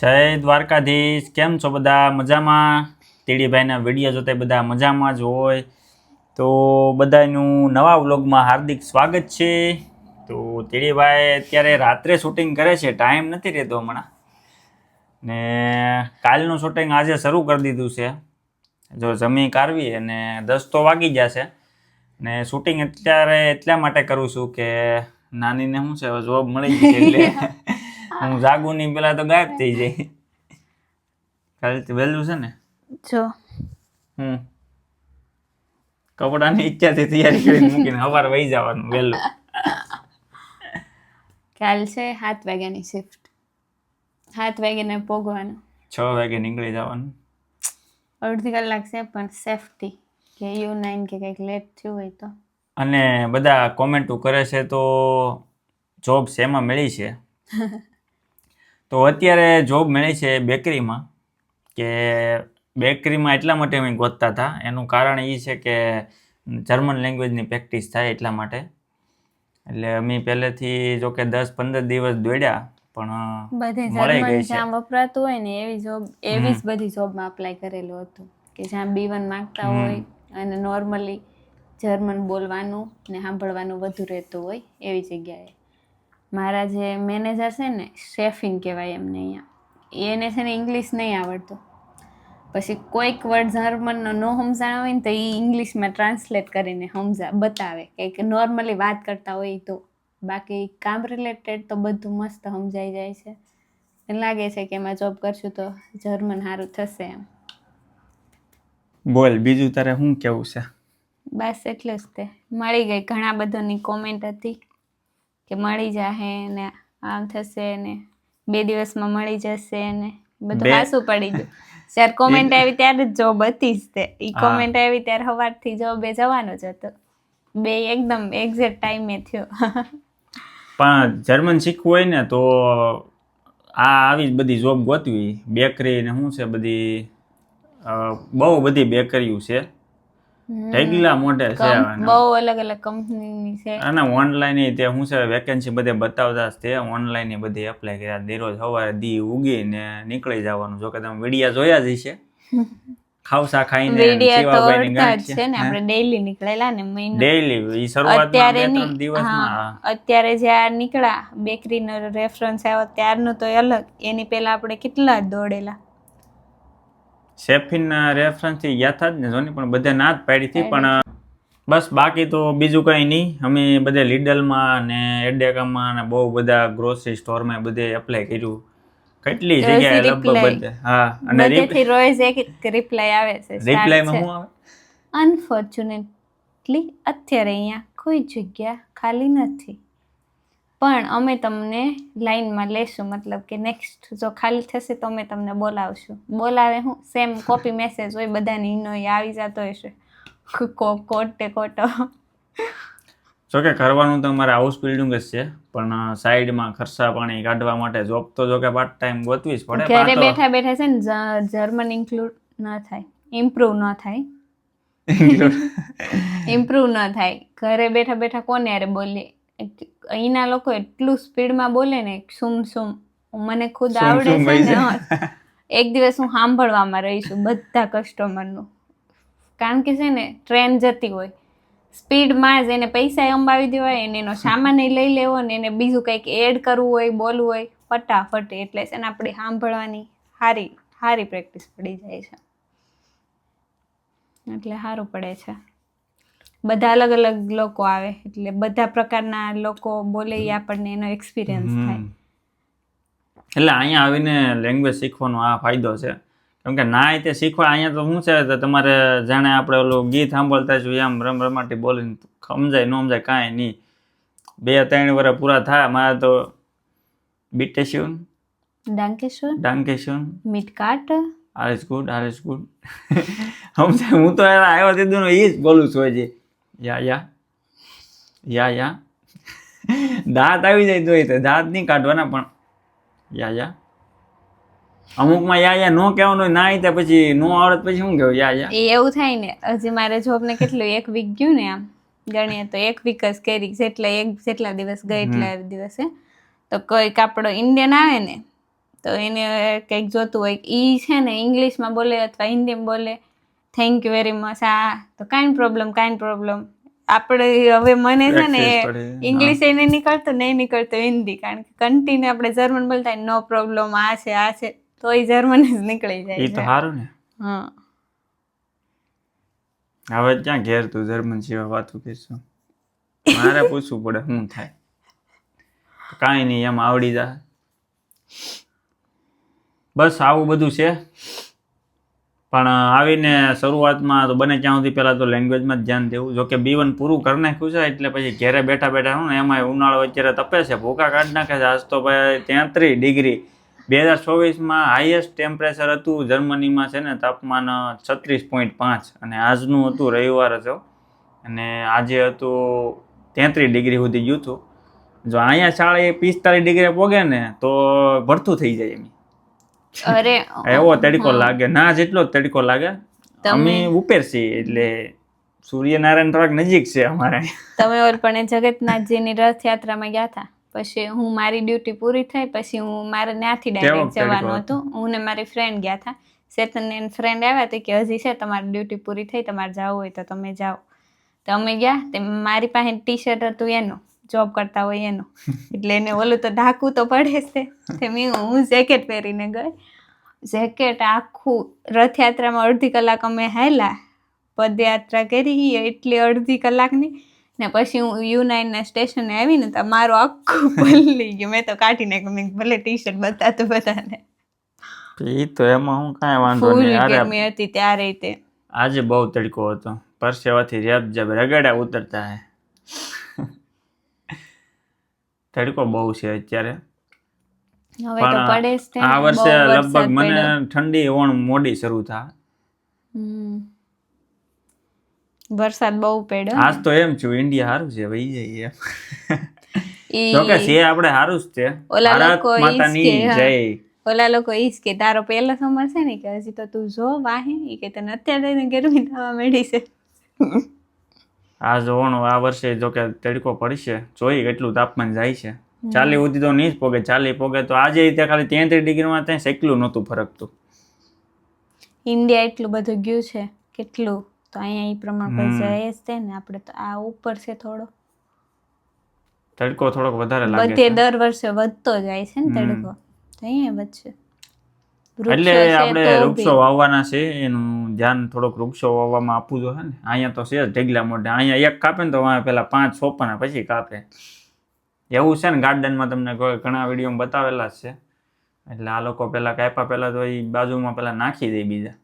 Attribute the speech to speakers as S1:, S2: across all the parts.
S1: જય દ્વારકાધીશ. કેમ છો બધા? મજામાં? તીડીભાઈના વીડિયો જોતા બધા મજામાં જ હોય. તો બધાનું નવા વ્લોગમાં હાર્દિક સ્વાગત છે. તો તીડીભાઈ અત્યારે રાત્રે શૂટિંગ કરે છે. ટાઈમ નથી રહેતો હમણાં. ને કાલનું શૂટિંગ આજે શરૂ કરી દીધું છે. જો જમી કારવી અને દસ તો વાગી જશે. ને શૂટિંગ અત્યારે એટલા માટે કરું છું કે નાનીને શું છે જોબ મળી ગઈ છે એટલે. હું જાગું નહીં પેલા તો ગાયબ થઈ જાય. કાલે વહેલું છે ને?
S2: જો.
S1: હમ. કપડાની ઈચ્છાથી તૈયારી કરીને મૂકીને સવારે વહી જવાનું વહેલું.
S2: કાલ છે સાત વાગ્યાની શિફ્ટ સાત વાગ્યાને પોગવાનું.
S1: છ વાગે નીકળી જવાનું.
S2: અડધી કલાક છે પણ સેફટી કે યુ નાઇન કે કંઈક લેટ થયું હોય તો.
S1: અને બધા કોમેન્ટો કરે છે તો જોબ શેમાં મળી છે? તો અત્યારે જોબ મળી છે બેકરીમાં કે બેકરીમાં એટલા માટે અમે ગોતતા હતા. એનું કારણ એ છે કે જર્મન લેંગ્વેજની પ્રેક્ટિસ થાય એટલા માટે. એટલે અમે પહેલેથી જો કે દસ પંદર દિવસ દોડ્યા પણ
S2: બધે જર્મન. જ્યાં વપરાતું હોય ને એવી જોબ એવી જ બધી જોબમાં અપ્લાય કરેલું હતું. કે જ્યાં બી વન માગતા હોય અને નોર્મલી જર્મન બોલવાનું ને સાંભળવાનું વધુ રહેતું હોય એવી જગ્યાએ. મારા જે મેનેજર છે ને શેફિંગ કહેવાય એમને અહીંયા. એને છે ને ઇંગ્લિશ નહીં આવડતું. પછી કોઈક વર્ડ જર્મનનો ન સમજાણો હોય ને તો એ ઇંગ્લિશમાં ટ્રાન્સલેટ કરીને સમજા બતાવે. કે નોર્મલી વાત કરતા હોય તો. બાકી કામ રિલેટેડ તો બધું મસ્ત સમજાઈ જાય છે. લાગે છે કે એમાં જોબ કરશું તો જર્મન સારું થશે એમ.
S1: બોલ બીજું તારે શું કેવું છે?
S2: બસ એટલે જ તે. મળી ગઈ ઘણા બધાની કોમેન્ટ હતી. કે મળી જાહે ને આમ થશે ને બે દિવસમાં મળી જશે ને. બધું
S1: બે-
S2: પડી ગયું. સર કોમેન્ટ આવી ત્યારે જ જોબ હતી જ તે. એ કોમેન્ટ આવી ત્યારે સવારથી જોબે જવાનો જ હતો. બે એકદમ એક્ઝેક્ટ ટાઈમે થયો.
S1: પણ જર્મન શીખવું હોય ને તો આ આવી જ બધી જોબ ગોતવી. બેકરી ને શું છે બધી બહુ બધી બેકરીઓ છે. ઢગલા મોટે છે
S2: બહુ અલગ અલગ કંપનીની છે.
S1: અને ઓનલાઈન તે શું છે વેકેન્સી બધે બતાવતા તે ઓનલાઈન બધી એપ્લાય કર્યા. દરરોજ સવારે દી ઉગી ને નીકળી જવાનું. જો કે તમે વિડિયા જોયા જ છે ખાવસા ખાઈને
S2: વિડિયા તો છે. ને. આપણે ડેઈલી નીકળેલા ને મહિનો.
S1: ડેઈલી ઈ શરૂઆતમાં
S2: અત્યારે
S1: બે દિવસમાં
S2: હા,
S1: જે
S2: અત્યારે નીકળા બેકરીનો રેફરન્સ આવ્યો ત્યારનું તો અલગ. એની પહેલા આપણે કેટલા દોડેલા?
S1: સેફિનના રેફરન્સથી ગયા હતા જ ને જોની પણ બધે ના જ પાડી હતી પણ બસ બાકી તો બીજું કંઈ નહીં. અમે બધે લીડલમાં ને એડેકામાં ને બહુ બધા ગ્રોસરી સ્ટોરમાં બધે એપ્લાય કર્યું. કેટલી જગ્યાએ લગભગ બધે હા અને
S2: બધેથી રોજ એક રિપ્લાય આવે છે
S1: રિપ્લાયમાં શું આવે?
S2: અનફોર્ચ્યુનેટલી અત્યારે અહીંયા કોઈ જગ્યા ખાલી નથી. પણ અમે તમને લાઈનમાં લેશું મતલબ કે નેક્સ્ટ જો ખાલી થશે તો અમે તમને બોલાવશું. બોલાવે હું સેમ કોપી મેસેજ હોય બધાની ઈનો આવી જતો હશે. કોટે કોટો.
S1: જોકે કરવાનું તો અમારે હાઉસ બિલ્ડિંગ જ છે પણ સાઈડમાં ખર્ચા પાણી કાઢવા માટે જોબ તો જોકે પાર્ટ ટાઈમ ગોતવી જ પડે
S2: ઘરે બેઠા બેઠા છે ને જર્મન ઇન્ક્લુડ ન થાય. ઇમ્પ્રૂવ ન થાય. ઇમ્પ્રૂવ ન થાય. ઘરે બેઠા બેઠા કોને યારે બોલીએ અહીંના લોકો એટલું સ્પીડમાં બોલે ને સુમ સુમ. મને ખુદ આવડે છે ને એક દિવસ હું સાંભળવામાં રહીશું બધા કસ્ટમરનું કારણ કે છે ને ટ્રેન જતી હોય. સ્પીડમાં જ એને પૈસા અંબાવી દેવાય એને એનો સામાન લઈ લેવો ને એને બીજું કંઈક એડ કરવું હોય બોલવું હોય ફટાફટ એટલે છે ને આપણે સાંભળવાની સારી સારી પ્રેક્ટિસ પડી જાય છે. એટલે સારું પડે છે. બધા અલગ અલગ લોકો આવે એટલે બધા પ્રકારના લોકો બોલે એ આપણને એનો એક્સપિરિયન્સ થાય.
S1: એટલે અહીંયા આવીને લેંગ્વેજ શીખવાનો આ ફાયદો છે. કેમ કે ના તે શીખવા અહીંયા તો શું છે તો તમારે જાણે આપણે ઓલું ગીત સાંભળતા જોઈએ આમ રમ રમાટી બોલીને સમજાય ન સમજાય કાંઈ નહીં. બે ત્રણ વર્ષ પૂરા થાય મારા તો બીટેશ્યુન
S2: ડાંકેશ્વર
S1: ડાંકેશ્યુન
S2: મિટકાટ.
S1: Are good are is good. સમજાય હું તો આવ્યો દીધું એ જ બોલું છું હજી. યા યા. યા યા. દાંત આવી જાય જોઈએ તો. દાંત નહીં કાઢવાના પણ. યા યા. અમુકમાં યા યા નો કહેવાનું ના આવી પછી નો આવડત પછી શું કહેવું યા યા.
S2: એ એવું થાય ને હજી મારે જોબને કેટલું એક વીક ગયું ને આમ. ગણીએ તો એક વીક જ કરી જેટલા એક જેટલા દિવસ ગઈ એટલા દિવસે. તો કોઈ કાપડો ઇન્ડિયન આવે ને તો એને કંઈક જોતું હોય. એ છે ને ઇંગ્લિશમાં બોલે અથવા હિન્દીમાં બોલે. થેન્ક યુ વેરી મચ આ તો કાંઈ પ્રોબ્લેમ કાંઈ પ્રોબ્લેમ આપણે હવે મને છે ને ઇંગ્લિશ એને નીકળતું નહીં નીકળતો હિન્દી કારણ કે કન્ટિન્યુ આપણે જર્મન બોલતા નો પ્રોબ્લેમ આ છે આ છે તો એ જર્મન જ નીકળી જાય
S1: એ તો સારું ને.
S2: હા.
S1: હવે ક્યાં ઘેર તું જર્મન સિવાય વાતું કરશું? મારે પૂછવું પડે શું થાય? કાંઈ નહીં એમ આવડી જાય. બસ આવું બધું છે? પણ આવીને શરૂઆતમાં તો બને ત્યાં પહેલાં તો લેંગ્વેજમાં જ ધ્યાન દેવું. જોકે બી વન પૂરું કરી નાખ્યું છે, એટલે પછી ઘેરે બેઠા બેઠા હું ને એમાં ઉનાળો અત્યારે તપે છે, ભૂકા કાઢી નાખે છે. આજ તો ભાઈ તેત્રીસ ડિગ્રી. બે હજાર ચોવીસમાં હાઈએસ્ટ ટેમ્પરેચર હતું જર્મનીમાં છે ને, તાપમાન છત્રીસ પોઈન્ટ પાંચ અને આજનું હતું રવિવાર હતો અને આજે હતું તેત્રીસ ડિગ્રી સુધી ગયું હતું. જો અહીંયા શાળે પિસ્તાલીસ ડિગ્રી પોગે ને, તો ભરતું થઈ જાય એમ.
S2: અરે
S1: એવો તડકો લાગે ના જેટલો તડકો લાગે અમે ઉપર છીએ એટલે સૂર્યનારાયણ થોડાક નજીક છે અમારે.
S2: તમે ઓલ પણ એ રથયાત્રામાં ગયા હતા? પછી હું મારી ડ્યુટી પૂરી થઈ પછી હું મારે ત્યાંથી ડાયરેક્ટ જવાનું
S1: હતું?
S2: હું ને મારી ફ્રેન્ડ ગયા હતા. ચેતન એન ફ્રેન્ડ આવ્યા હતા કે હજી છે તમારી ડ્યુટી પૂરી થઈ તમારે જવું હોય તો તમે જાઓ. તો અમે ગયા તે મારી પાસે ટી શર્ટ હતું એનું. જોબ કરતા હોય એનો. એટલે એને ઓલું તો ઢાંકવું તો પડે છે. તે તે મેં હું જેકેટ પહેરીને ગઈ. જેકેટ આખું રથયાત્રામાં અડધી કલાક અમે હેલા પદયાત્રા કરી એટલી અડધી કલાકની. ને પછી હું યુનાઇનના સ્ટેશને આવીને તો મારું આખું પલળી ગયું. મેં તો કાઢી નાખ્યું. મેં ભલે ટી શર્ટ બતાતું બધાને
S1: એ તો એમાં હું કાંઈ વાંધો નહીં.
S2: ગરમી હતી ત્યારે તે.
S1: આજે બહુ તડકો હતો. પરસેવાથી રેબ જબ રગડા ઉતરતા હે. તડકો બહુ છે અત્યારે.
S2: હવે તો
S1: પણ આ વર્ષે લગભગ મને ઠંડી ઓણ મોડી શરૂ થાય
S2: વરસાદ બહુ પડ્યો
S1: આજ તો એમ છું ઇન્ડિયા સારું છે વહી જઈએ. જોકે છે આપણે સારું જ છે.
S2: ઓલા લોકો
S1: માતાની જય.
S2: ઓલા લોકો ઈ કે તારો પહેલો સમર છે ને કે હજી તો તું જો વાહે કે તને અત્યારે ગરમી થવા મળી છે.
S1: આ જોવાનું આ વર્ષે જોકે તડકો પડશે જોઈ કેટલું તાપમાન જાય છે. ચાલી ઉધી તો નહીં જ પોગે ચાલી પોગે તો આજે રીતે ખાલી તેત્રીસ ડિગ્રીમાં ત્યાં સેકલું નહોતું ફરકતું.
S2: ઇન્ડિયા એટલું બધું ગયું છે કેટલું? તો અહીંયા ઈ પ્રમાણે
S1: પૈસા.
S2: જાય જ ને આપણે તો આ ઉપર છે થોડો.
S1: તડકો થોડોક વધારે લાગે
S2: બધે
S1: છે.
S2: દર વર્ષે વધતો જાય છે ને તડકો. તો અહીંયા વધશે.
S1: એટલે આપણે વૃક્ષો વાવવાના છે એનું ધ્યાન થોડોક વૃક્ષો વાવવામાં આપવું જોઈએ ને. અહીંયા તો છે ઢગલા મોઢે. અહીંયા એક કાપે ને તો પેલા પાંચ સોપાના પછી કાપે. એવું છે ને ગાર્ડનમાં તમને ઘણા વીડિયો બતાવેલા જ છે. એટલે આ લોકો પેલા કાપ્યા પેલા તો એ બાજુમાં પેલા નાખી દે બીજા.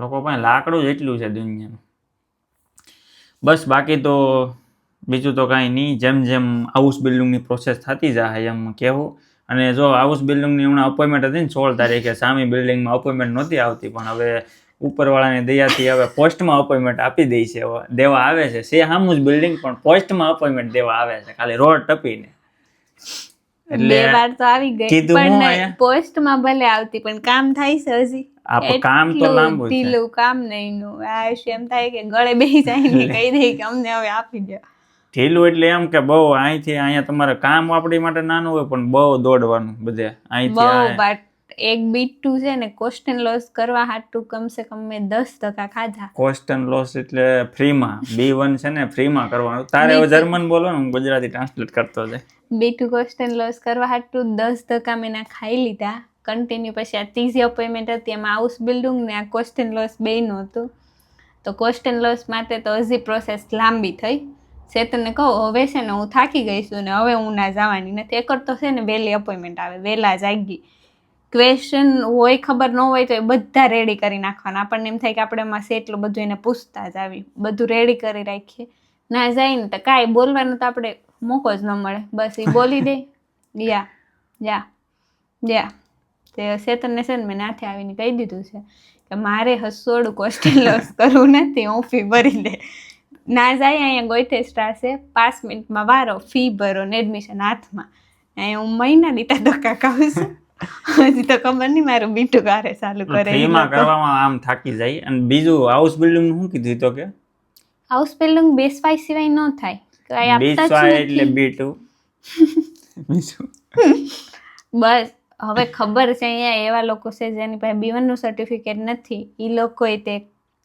S1: લોકો પાસે લાકડું જ એટલું છે દુનિયાનું. બસ બાકી તો બીજું તો કાંઈ નહીં. જેમ જેમ હાઉસ બિલ્ડિંગની પ્રોસેસ થતી જાય એમ કહેવું. અને જો હાઉસ બિલ્ડિંગની હમણાં અપોઇન્ટમેન્ટ હતી ને સોળ તારીખે સામી બિલ્ડિંગમાં અપોઇન્ટમેન્ટ નહોતી આવતી પણ હવે ઉપરવાળાની દયાથી હવે પોસ્ટમાં અપોઇન્ટમેન્ટ આપી દઈ છે દેવા આવે છે. સે સામું જ બિલ્ડિંગ પણ પોસ્ટમાં અપોઇન્ટમેન્ટ દેવા આવે છે. ખાલી રોડ ટપીને.
S2: બે વાર તો આવી ગઈ પણ પોસ્ટમાં ભલે આવતી પણ કામ થાય છે હજી.
S1: કામ તો લાંબુ
S2: કામ નહીં આ એમ થાય કે ગળે બેસી જાય કહી દે કે અમને હવે આપી દો
S1: ઢીલું એટલે એમ કે બહુ અહીંથી અહીંયા તમારે કામ આપણી માટે નાનું હોય પણ બહુ દોડવાનું બધે. અહીંથી
S2: બટ એક બીટું છે ને ક્વેશ્ચન લોસ કરવા હાટું કમસે કમ મેં દસ ટકા ખાધા.
S1: કોસ્ટ એન્ડ લોસ એટલે ફ્રીમાં બી વન છે ને ફ્રીમાં કરવાનું. તારે હવે જર્મન બોલો ને ગુજરાતી ટ્રાન્સલેટ કરતો જાય
S2: બીટું એન્ડ લોસ કરવા હાટું દસ ટકા મેં ના ખાઈ લીધા. કન્ટિન્યુ પછી આ ત્રીજી અપોઇન્ટમેન્ટ હતી એમાં હાઉસ બિલ્ડિંગ ને આ ક્વેશ્ચન લોસ બેયનું હતું. તો ક્વેશ્ચન લોસ માટે તો હજી પ્રોસેસ લાંબી થઈ. ચેતનને કહો હવે છે ને હું થાકી ગઈ છું ને હવે હું ના જવાની નથી. એકર તો છે ને વહેલી અપોઇન્ટમેન્ટ આવે વહેલા જાગી ક્વેશ્ચન હોય ખબર ન હોય તો એ બધા રેડી કરી નાખવાના. આપણને એમ થાય કે આપણે એમાં એટલું બધું એને પૂછતા જ આવી બધું રેડી કરી રાખીએ. ના જાય ને તો કાંઈ બોલવાનું તો આપણે મોકો જ ન મળે. બસ એ બોલી દે. યા યા યા. તે ચેતનને છે ને મેં નાથે આવીને કહી દીધું છે કે મારે હસોડું કોસ્ટેલ લોસ કરવું નથી હું ફી ભરી દે. ના જાય અહીંયા ગોઈથે સ્ટાર છે. પાંચ મિનિટમાં વારો ફી ભરો ને એડમિશન હાથમાં. અહીંયા હું મહિના દીધા ધક્કા ખાઉં છું. હજી તો ખબર નહીં મારું બીટું કારે ચાલુ કરે એમાં
S1: કરવામાં આમ થાકી જાય. અને બીજું હાઉસ બિલ્ડિંગ શું કીધું તો કે?
S2: હાઉસ બિલ્ડિંગ બેસવાય સિવાય ન થાય. બેસવાય આપતા જ
S1: બીસવાય એટલે
S2: નથી.
S1: બી ટુ બીજું?
S2: બસ હવે ખબર છે અહીંયા એવા લોકો છે જેની પાસે બીવનનું સર્ટિફિકેટ નથી. એ લોકોએ તે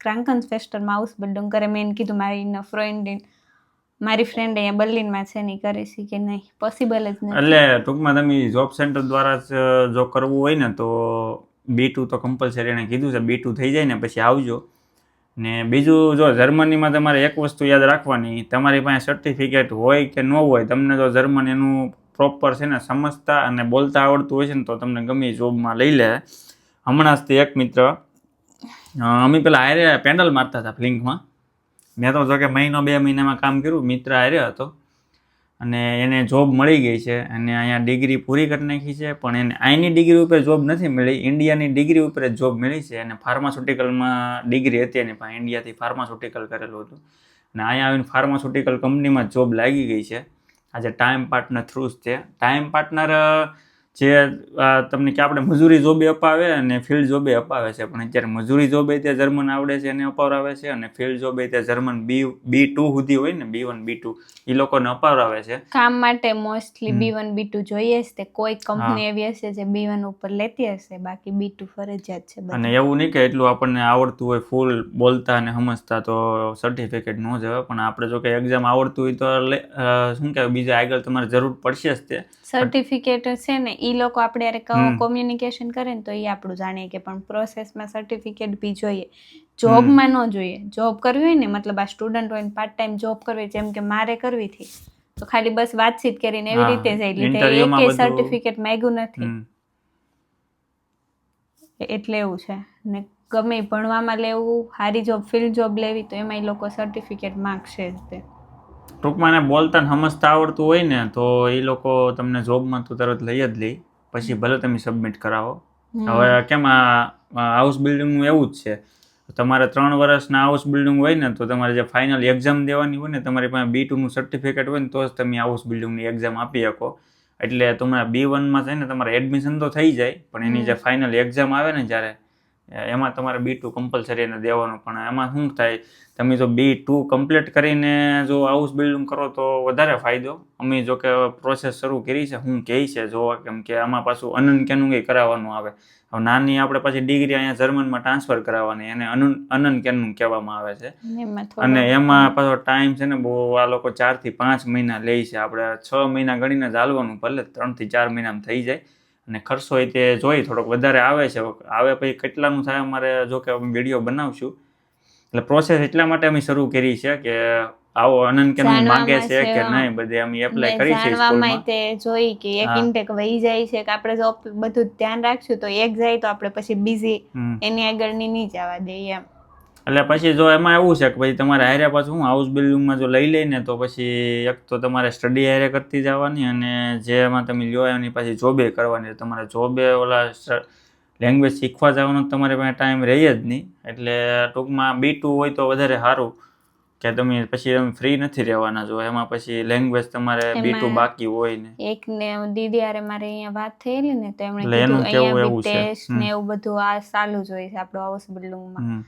S2: ક્રાંકન્સ ફેસ્ટરમાં માઉસ બિલ્ડિંગ કરે, મેં એને કીધું મારી ફ્રેન્ડ મારી ફ્રેન્ડ અહીંયા બર્લિનમાં છે ને ઈ કરે છે કે નહીં? પોસિબલ જ નથી.
S1: એટલે ટૂંકમાં તમે જોબ સેન્ટર દ્વારા જ જો કરવું હોય ને તો બી ટુ તો કમ્પલસરી એને કીધું છે. બી ટુ થઈ જાય ને પછી આવજો. ને બીજું જો જર્મનીમાં તમારે એક વસ્તુ યાદ રાખવાની, તમારી પાસે સર્ટિફિકેટ હોય કે ન હોય, તમને જો જર્મન એનું પ્રોપર છે ને સમજતા અને બોલતા આવડતું હોય છે ને તો તમને ગમે જોબમાં લઈ લે. હમણાં જ તે એક મિત્ર અમે પેલા હારે પેન્ડલ મારતા હતા ફ્લિંકમાં મેં તો જો કે મહિનો બે મહિનામાં કામ કર્યું, મિત્ર હારે હતો. અને એને જોબ મળી ગઈ છે. અને અહીંયા ડિગ્રી પૂરી કરી નાખી છે. પણ એને અહીંની ડિગ્રી ઉપર જોબ નથી મળી ઇન્ડિયાની ડિગ્રી ઉપર જોબ મળી છે. અને ફાર્માસ્યુટિકલમાં ડિગ્રી હતી એની પાસે ઇન્ડિયાથી ફાર્માસ્યુટિકલ કરેલું હતું. અને અહીંયા આવીને ફાર્માસ્યુટિકલ કંપનીમાં જોબ લાગી ગઈ છે. આજે ટાઈમ પાર્ટનર થ્રુ છે. ટાઈમ પાર્ટનર જે તમને કે આપણે મજૂરી જોબે અપાવે અને ફિલ્ડ જોબે અપાવે છે. પણ અત્યારે મજૂરી જોબે તે જર્મન આવડે છે એને અપાવરાવે છે અને ફિલ્ડ જોબે તે જર્મન બી બી ટુ સુધી હોય ને બી વન બી ટુ એ લોકોને અપાવરાવે છે.
S2: કામ માટે mostly B one B two જોઈએ છે તે. કોઈ કંપની એવી હશે જે બી વન ઉપર લેતી હશે બાકી બી ટુ ફરજિયાત છે.
S1: અને એવું નહીં કે એટલું આપણને આવડતું હોય ફૂલ બોલતા અને સમજતા તો સર્ટિફિકેટ ન જવે પણ આપણે જો કે એક્ઝામ આવડતું હોય તો શું કહેવાય બીજા આગળ તમારે જરૂર પડશે જ તે.
S2: સર્ટિફિકેટ છે ને એ લોકો આપણે યારે કોમ્યુનિકેશન કરે ને તો એ આપણું જાણીએ કે પણ પ્રોસેસમાં સર્ટિફિકેટ બી જોઈએ. જોબમાં ન જોઈએ. જોબ કરવી હોય ને મતલબ આ સ્ટુડન્ટ હોય પાર્ટ ટાઈમ જોબ કરવી જેમ કે મારે કરવી હતી તો ખાલી બસ વાતચીત કરીને એવી રીતે જઈ લીધે એકે સર્ટિફિકેટ માંગ્યું નથી. એટલે એવું છે. ને ગમે ભણવામાં લેવું સારી જોબ ફિલ્ડ જોબ લેવી તો એમાં એ લોકો સર્ટિફિકેટ માગશે જ તે.
S1: ટૂંકમાં એને બોલતા ને સમજતા આવડતું હોય ને તો એ લોકો તમને જોબમાં તો તરત લઈ જ લે. પછી ભલે તમે સબમિટ કરાવો. હવે કેમ આ હાઉસ બિલ્ડિંગનું એવું જ છે. તમારે ત્રણ વર્ષના હાઉસ બિલ્ડિંગ હોય ને તો તમારે જે ફાઇનલ એક્ઝામ દેવાની હોય ને તમારી પાસે બી ટુનું સર્ટિફિકેટ હોય ને તો જ તમે હાઉસ બિલ્ડિંગની એક્ઝામ આપી શકો. એટલે તમારા બી વનમાં છે ને તમારે એડમિશન તો થઈ જાય પણ એની જે ફાઇનલ એક્ઝામ આવે ને જ્યારે એમાં તમારે બી ટુ કમ્પલસરી એને દેવાનું પણ એમાં શું થાય તમે જો બી ટુ કમ્પ્લીટ કરીને જો હાઉસ બિલ્ડિંગ કરો તો વધારે ફાયદો. અમે જો કે પ્રોસેસ શરૂ કરી છે હું કહે છે જોવા કેમ કે આમાં પાછું અનન કેનું કંઈ કરાવવાનું આવે. હવે નાની આપણે પાછી ડિગ્રી અહીંયા જર્મનમાં ટ્રાન્સફર કરાવવાની એને અનન અનન કેનું કહેવામાં આવે છે. અને એમાં પાછો ટાઈમ છે ને બહુ આ લોકો ચારથી પાંચ મહિના લે છે. આપણે છ મહિના ગણીને ચાલવાનું ભલે ત્રણથી ચાર મહિનામાં થઈ જાય. અને ખર્ચો એ તે જોઈ થોડોક વધારે આવે છે. આવે પછી કેટલાનું થાય અમારે જો કે વીડિયો બનાવશું. એટલે પ્રોસેસ એટલા માટે અમે શરૂ કરી છે કે આવો અનંત કે
S2: જાણવામાં
S1: માંગે છે કે. નહીં બધે અમે એપ્લાય કરી છે સ્કૂલમાં
S2: તે જોઈ કે એક ઇન્ટેક વહી જાય છે કે આપણે જો બધું ધ્યાન રાખશું તો એક જાય તો આપણે પછી બીજી એની આગળની નહીં જવા દઈએ એમ.
S1: એટલે પછી જો એમાં એવું છે કે પછી તમારે હારે પાછું હું હાઉસ બિલ્ડિંગમાં જો લઈ લઈને તો પછી એક તો તમારે સ્ટડી હારે કરતી જવાની અને જે એમાં તમે લ્યો એની પાછી જોબે કરવાની. તમારે જોબે ઓલા લેંગ્વેજ શીખવા જવાનો તમારી પાસે ટાઈમ રહે જ નહીં. એટલે ટૂંકમાં બી ટુ હોય તો વધારે સારું કે તમે પછી એમ ફ્રી નથી રહેવાના જો. એમાં પછી લેંગ્વેજ તમારે બી ટુ બાકી હોય ને.
S2: એક ને દીદી આરે મારે અહીંયા વાત થયેલી ને તો એમણે કીધું અહીંયા બી ટેસ્ટ ને એવું બધું આ ચાલુ જ હોય છે આપણો હાઉસ બિલ્ડિંગમાં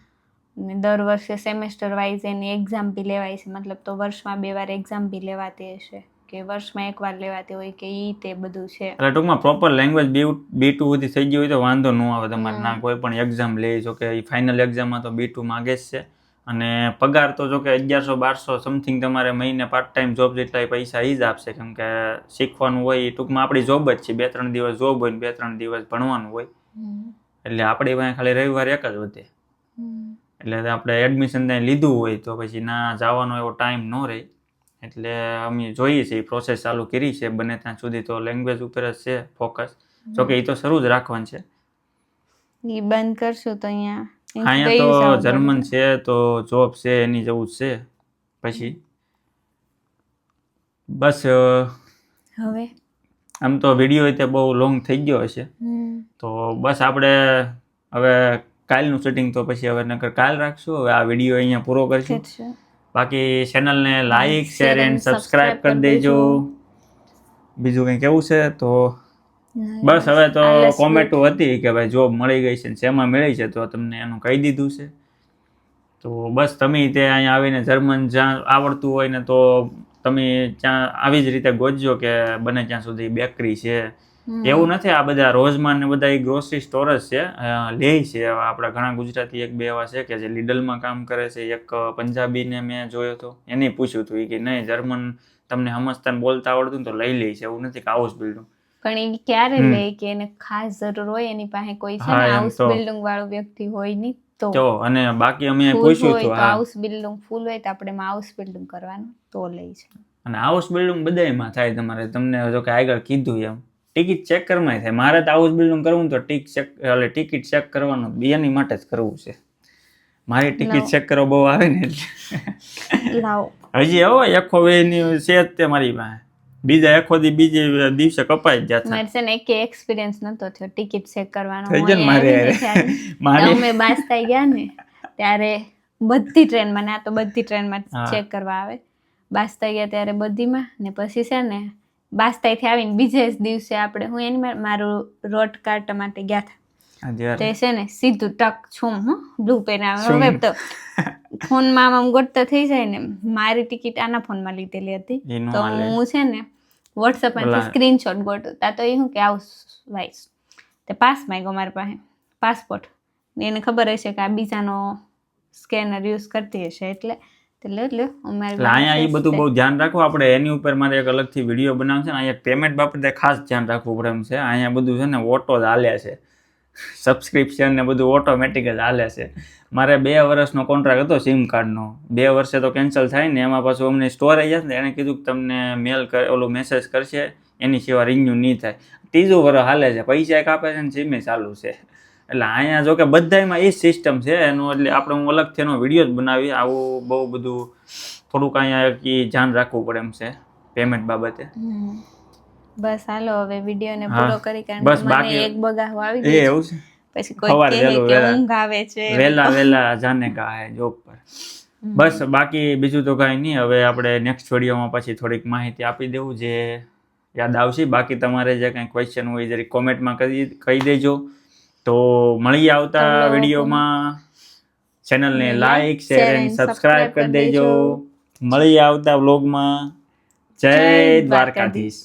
S2: દર વર્ષે સેમેસ્ટર વાઇઝ એની એક્ઝામ બી લેવાય છે. મતલબ તો વર્ષમાં બે વાર એક્ઝામ બી લેવાતી હશે. કે વર્ષમાં એક વાર લેવાતી હોય કે ઈ તે બધું છે.
S1: એટલે ટૂંકમાં પ્રોપર લેંગ્વેજ બી બી ટુ સુધી થઈ ગઈ હોય તો વાંધો ન આવે તમારે. ના કોઈ પણ એક્ઝામ લે જો કે ફાઇનલ એક્ઝામમાં તો બી ટુ માગે જ છે. અને પગાર તો જો કે અગિયારસો બારસો સમથિંગ તમારે મહિને પાર્ટ ટાઈમ જોબ જેટલા પૈસા એ જ આપશે. કેમ કે શીખવાનું હોય એ ટૂંકમાં આપણી જોબ જ છે. બે ત્રણ દિવસ જોબ હોય ને બે ત્રણ દિવસ ભણવાનું હોય. એટલે આપણે ખાલી રવિવાર એક જ વધે. એટલે આપણે એડમિશન ત્યાં લીધું હોય તો પછી ના જવાનો એવો ટાઈમ ન રહે. એટલે અમે જોઈએ છીએ પ્રોસેસ ચાલુ કરી છે બને ત્યાં સુધી તો લેંગ્વેજ ઉપર જ છે ફોકસ જોકે એ તો શરૂ જ રાખવાનું છે.
S2: એ બંધ કરશું તો અહીંયા
S1: અહીંયા તો જર્મન છે તો જોબ છે એની જેવું જ છે. પછી? બસ
S2: હવે?
S1: આમ તો વીડિયો તે બહુ લોંગ થઈ ગયો હશે. તો બસ આપણે હવે કાલનું સેટિંગ તો પછી હવે નકર કાલ રાખશું હવે આ વીડિયો અહીંયા પૂરો કરશું. બાકી ચેનલને લાઈક શેર એન્ડ સબસ્ક્રાઇબ કરી દેજો. બીજું કંઈ કેવું છે તો બસ હવે તો કોમેન્ટો હતી કે ભાઈ જોબ મળી ગઈ છે શેમાં મળી છે તો તમને એનું કહી દીધું છે તો બસ તમે તે અહીંયા આવીને જર્મન જ્યાં આવડતું હોય ને તો તમે ત્યાં આવી જ રીતે ગોતજો કે બને ત્યાં સુધી બેકરી છે. એવું નથી આ બધા રોજમાં ને બધા ગ્રોસરી સ્ટોર જ છે. લે છે. આપણા ઘણા ગુજરાતી એક બે એવા છે કે જે લીડલમાં કામ કરે છે. એક પંજાબીને મેં જોયો હતો એને પૂછ્યું હતું કે નહીં જર્મન તમને સમજતા બોલતા આવડતું તો લઈ લે છે. એવું નથી કે હાઉસ બિલ્ડિંગ
S2: પણ એ ક્યારે લે કે એને ખાસ જરૂર હોય એની પાસે કોઈ છે હાઉસ બિલ્ડિંગ વાળો વ્યક્તિ હોય નહીં તો.
S1: તો અને બાકી અમે પૂછ્યું હતું
S2: હાઉસ બિલ્ડિંગ ફૂલ હોય તો આપણે હાઉસ બિલ્ડિંગ કરવાનું તો લઈ છે.
S1: અને હાઉસ બિલ્ડિંગ બધાયમાં થાય તમારે. તમને જો કે આગળ કીધું એમ. ટિકિટ ચેક કરવાની થાય. મારે તો હાઉસ બિલ્ડિંગ કરવું તો ટિક ચેક એટલે ટિકિટ ચેક કરવાનું. જ, એની માટે જ કરવું છે. મારી ટિકિટ ચેક કરવા બહુ આવે ને એટલે. હજી હવે એખો વેની છે જ તે મારી પાસે. બીજા એખો દી બીજે દિવસે કપાઈ જ જાતા.
S2: મારે છે ને એક એક્સપિરિયન્સ નતો થયો ટિકિટ ચેક કરવાનો.
S1: થઈ
S2: હું
S1: મારે. મારે
S2: અમે બાસ્તા ગયા ને ત્યારે બધી ટ્રેનમાં ના તો બધી ટ્રેનમાં
S1: માં
S2: ચેક કરવા આવે. બાસ્તા ગયા ત્યારે બધીમાં ને પછી છે ને બાસ્તાઈથી આવીને બીજે જ દિવસે આપણે હું એની મારું રોટ કાર્ટ માટે ગયા હતા તો છે ને સીધું ટક છું હું બ્લુ પેન આવે. હવે તો ફોનમાં આમ ગોટતા થઈ જાય ને મારી ટિકિટ આના ફોનમાં લીધેલી હતી. તો હું છે ને
S1: વોટ્સઅપમાંથી
S2: સ્ક્રીનશોટ ગોટતા તા તો એ હું કે આવું વાઈસ. તે પાસ માંગ્યો મારી પાસે પાસપોર્ટ એને ખબર હશે કે આ બીજાનો સ્કેનર યુઝ કરતી હશે એટલે
S1: અહીંયા એ બધું બહુ ધ્યાન રાખવું આપણે એની ઉપર મારે એક અલગથી વીડિયો બનાવશે ને અહીંયા પેમેન્ટ બાબતે ખાસ ધ્યાન રાખવું પડે એમ છે. અહીંયા બધું છે ને ઓટો જ હાલ્યા છે. સબસ્ક્રિપ્શન ને બધું ઓટોમેટિક જ હાલે છે. મારે બે વર્ષનો કોન્ટ્રાક્ટ હતો સિમ કાર્ડનો બે વર્ષે તો કેન્સલ થાય ને એમાં પાછું અમને સ્ટોર આવી જશે ને એણે કીધું કે તમને મેલ ઓલો મેસેજ કરશે. એની સિવાય રિન્યુ નહીં થાય. ત્રીજું વર્ષ હાલે છે. પૈસા એક આપે છે ને સિમે ચાલુ છે. એટલે અહીંયા જો કે બધામાં એ સિસ્ટમ છે એનું એટલે આપણે હું અલગથી એનો વીડિયો જ બનાવી આવું બહુ બધું થોડુંક અહીંયા એક ધ્યાન રાખવું પડે એમ છે પેમેન્ટ બાબતે.
S2: બસ હાલો હવે વીડિયો ને પૂરો કરી કારણ
S1: બસ બાકી-
S2: એક બગાહો આવી ગયો
S1: એવું છે?
S2: પછી કોઈ
S1: સવારે
S2: કહે કે ઊંઘ આવે છે.
S1: વેલા વેલા જાને કા હે જોબ પર. બસ બાકી બીજું તો કાંઈ નહીં. હવે આપણે નેક્સ્ટ વિડીયોમાં પછી થોડીક માહિતી આપી દેવું જે યાદ આવશે. બાકી તમારે જે કાંઈ ક્વેશ્ચન હોય જરી કોમેન્ટમાં કરી કહી દેજો. તો મળીએ આવતા. વિડીયોમાં ચેનલને લાઈક શેર એન્ડ સબસ્ક્રાઇબ કરી દેજો. મળીએ આવતા વ્લોગમાં જય. દ્વારકાધીશ